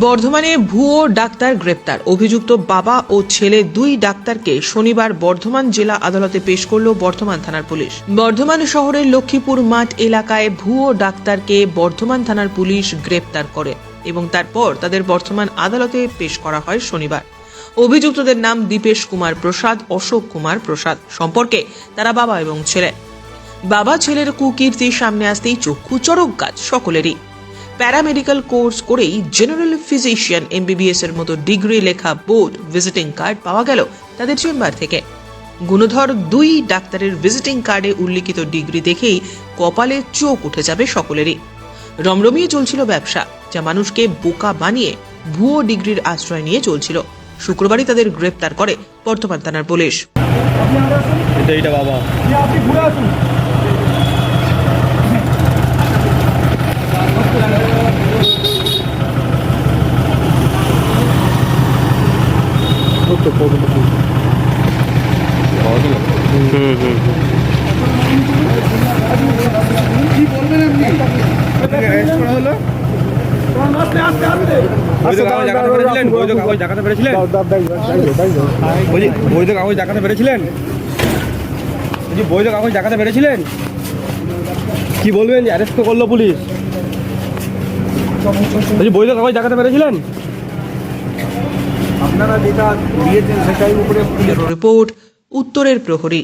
বর্ধমানে ভুয়ো ডাক্তার গ্রেপ্তার। অভিযুক্ত বাবা ও ছেলে দুই ডাক্তারকে শনিবার বর্ধমান জেলা আদালতে পেশ করল বর্ধমান থানার পুলিশ। বর্ধমান শহরের লক্ষ্মীপুর মাঠ এলাকায় ভুয়ো ডাক্তারকে বর্ধমান থানার পুলিশ গ্রেপ্তার করে এবং তারপর তাদের বর্ধমান আদালতে পেশ করা হয় শনিবার। অভিযুক্তদের নাম দীপেশ কুমার প্রসাদ, অশোক কুমার প্রসাদ সম্পর্কে তারা বাবা এবং ছেলে। বাবা, ছেলের কুকীর্তি সামনে আসতেই চক্ষু চরক গাছ সকলেরই। প্যারামেডিক্যাল কোর্স করেই জেনারেল ফিজিশিয়ান এমবিবিএস এর মতো ডিগ্রি লেখা বোর্ড ভিজিটিং কার্ড পাওয়া গেল তাদের চেম্বার থেকে। গুণধর দুই ডাক্তারের ভিজিটিং কার্ডে উল্লিখিত ডিগ্রি দেখেই কপালে চোখ উঠে যাবে সকলেরই। রমরমিয়ে চলছিল ব্যবসা যা মানুষকে বোকা বানিয়ে ভুয়ো ডিগ্রির আশ্রয় নিয়ে চলছিল। শুক্রবারই তাদের গ্রেপ্তার করে বর্তমান থানার পুলিশ। এটা এইটা বাবা। আপনি ঘুরে আসুন। হুম হুম কি? বলবেন আপনি হলো বৈধ কাগজ দেখাতে পেরেছিলেন? বৈধ কাগজ দেখাতে পেরেছিলেন? কি বলবেন যে অ্যারেস্ট করল পুলিশ? বলছি বৈধ কাগজ দেখাতে পেরেছিলেন? আপনারা যেটা দিয়েছেন সেটাই উপরে রিপোর্ট উত্তরের প্রহরী।